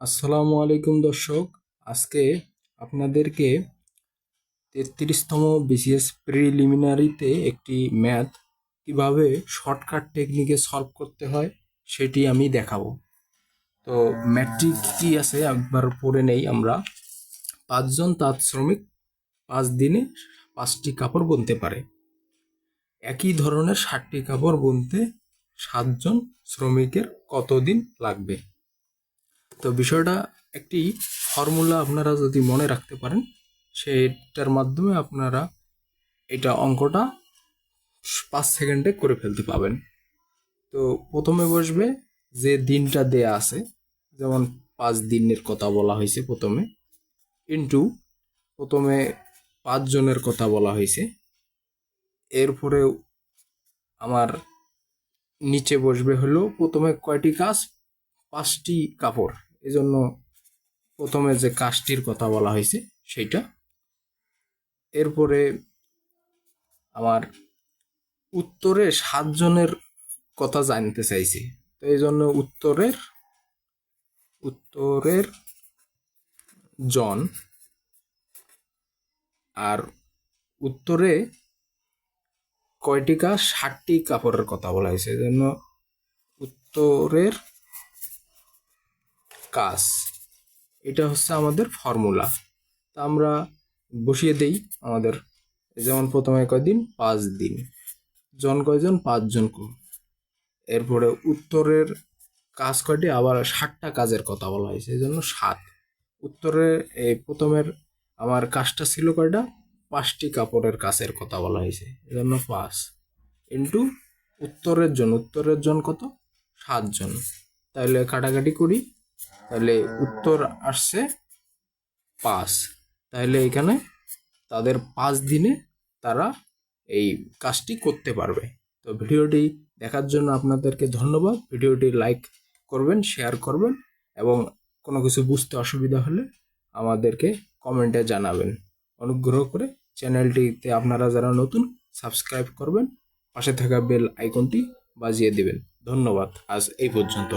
আসসালামু আলাইকুম দর্শক। আজকে আপনাদেরকে তেত্রিশতম বিসিএস প্রিলিমিনারিতে একটি ম্যাথ কীভাবে শর্টকাট টেকনিকে সলভ করতে হয় সেটি আমি দেখাবো। তো ম্যাথটি কি আছে একবার পড়ে নেই আমরা। পাঁচজন তাঁত শ্রমিক পাঁচ দিনে পাঁচটি কাপড় বুনতে পারে। একই ধরনের ষাটটি কাপড় বুনতে সাতজন শ্রমিকের কতদিন লাগবে? তো বিষয়টা একটি ফর্মুলা আপনারা যদি মনে রাখতে পারেন, সেটার মাধ্যমে আপনারা এটা অঙ্কটা পাঁচ সেকেন্ডে করে ফেলতে পাবেন তো প্রথমে বসবে যে দিনটা দেয়া আছে, যেমন পাঁচ দিনের কথা বলা হয়েছে প্রথমে। ইন্টু প্রথমে পাঁচজনের কথা বলা হয়েছে। এরপরে আমার নিচে বসবে হলো প্রথমে কয়টি কাজ? পাঁচটি কাপড়। এজন্য প্রথমে যে কাজটির কথা বলা হয়েছে, সেইটা। এরপরে আমার উত্তরে সাতজনের কথা জানতে চাইছি। তো এই জন্য উত্তরের উত্তরের জন আর উত্তরে কয়টি কাজ ষাটটি কাপড়ের কথা বলা হয়েছে। এই জন্য উত্তরের কাজ এটা হচ্ছে আমাদের ফর্মুলা তা আমরা বসিয়ে দেই আমাদের যেমন প্রথমে কয়দিন পাঁচ দিন। জন কয়জন পাঁচজন কো। এরপরে উত্তরের কাজ কয়টি? আবার ষাটটা কাজের কথা বলা হয়েছে, এই জন্য সাত। উত্তরে এই প্রথমের আমার কাজটা ছিল কয়টা? পাঁচটি কাপড়ের কাছের কথা বলা হয়েছে, এই জন্য পাঁচ। ইন্টু উত্তরের জন উত্তরের জন কত? সাতজন তাহলে কাটাকাটি করি। তাহলে উত্তর আসছে পাঁচ। তাহলে এখানে তাদের পাঁচ দিনে তারা এই কাজটি করতে পারবে। তো ভিডিওটি দেখার জন্য আপনাদেরকে ধন্যবাদ। ভিডিওটি লাইক করবেন, শেয়ার করবেন এবং কোনো কিছু বুঝতে অসুবিধা হলে আমাদেরকে কমেন্টে জানাবেন। অনুগ্রহ করে চ্যানেলটিতে আপনারা যারা নতুন, সাবস্ক্রাইব করবেন, পাশে থাকা বেল আইকনটি বাজিয়ে দেবেন। ধন্যবাদ। আজ এই পর্যন্ত।